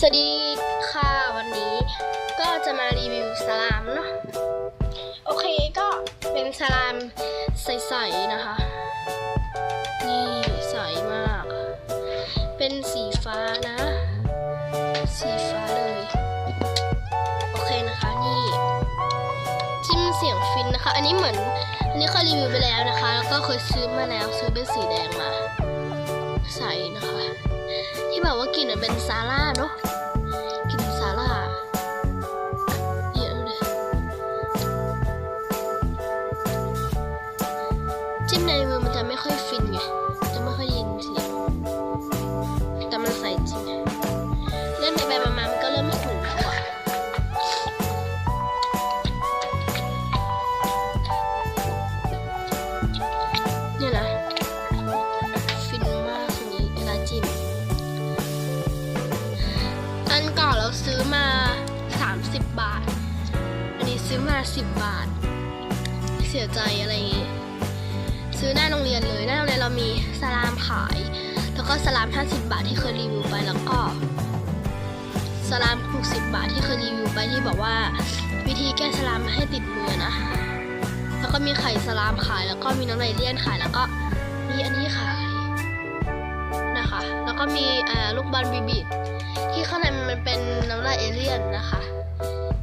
สวัสดีค่ะวันนี้ก็จะมารีวิวสลามเนาะโอเคก็เป็นสลามใสๆนะคะ นี่ใสมาก เป็นสีฟ้านะ สีฟ้าเลยโอเคนะคะนี่จิ้มเสียงฟินนะคะ อันนี้เหมือนอันนี้เคยรีวิวไปแล้วนะคะ แล้วก็เคยซื้อมาแล้วซื้อเป็นสีแดงมา ใสนะคะ แบบว่ากลิ่นมันเป็นซาร่าเนาะกลิ่นซาร่าเนี่ยดูดิจิ้มในมือมันจะไม่ค่อยฟินไงจะไม่ค่อยยินเสียง เราซื้อมา 30 บาท อันนี้ซื้อมา 10 บาท เสียใจอะไรอย่างงี้ ซื้อหน้าโรงเรียนเลย หน้าโรงเรียนเรามีสลามขาย แล้วก็สลาม 50 บาทที่เคยรีวิวไป แล้วก็สลาม60 บาทที่เคยรีวิวไปที่บอกว่า วิธีแก้สลามให้ติดมือนะ แล้วก็มีไข่สลามขาย แล้วก็มีน้ำลายเลี่ยนขาย แล้วก็มีอันนี้ขายนะคะ แล้วก็มีลูกบอลบีบี มันเป็นน้ำลายเอเลี่ยนนะคะ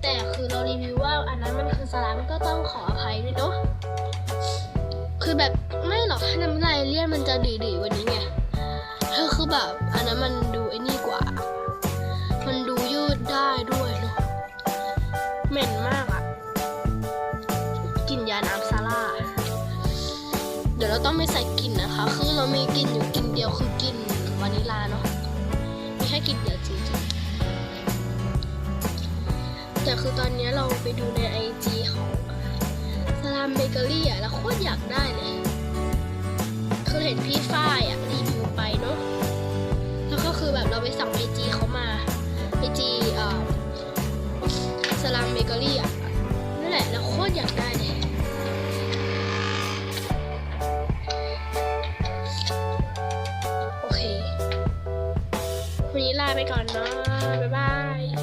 แต่คือเรารีวิวว่าอันนั้นมันคือสลามก็ต้องขออภัยด้วยเนาะคือแบบไม่หรอกน้ำลายเอเลี่ยนมันจะดีๆวันนี้ไงคือคือแบบอันนั้นมันดูไอ้นี่กว่า มันดูยืดได้ด้วยเนาะเหม็นมากอะกลิ่นยาน้ำซาร่าเดี๋ยวเราต้องไม่ใส่กลิ่นนะคะ คือเรามีกลิ่นอยู่กลิ่นเดียวคือกลิ่นวานิลาเนาะ แต่คือตอนนี้เราไปดูในไอจีของสลามเบเกอรี่อะแล้วโคตรอยากได้เลย คือเห็นพี่ฝ้ายอะรีวิวไปเนาะ แล้วก็คือแบบเราไปสั่งไอจีเขามาไอจีเอ่อสลามเบเกอรี่อะนั่นแหละแล้วโคตรอยากได้เลยโอเควันนี้ลาไปก่อนเนาะบ๊ายบาย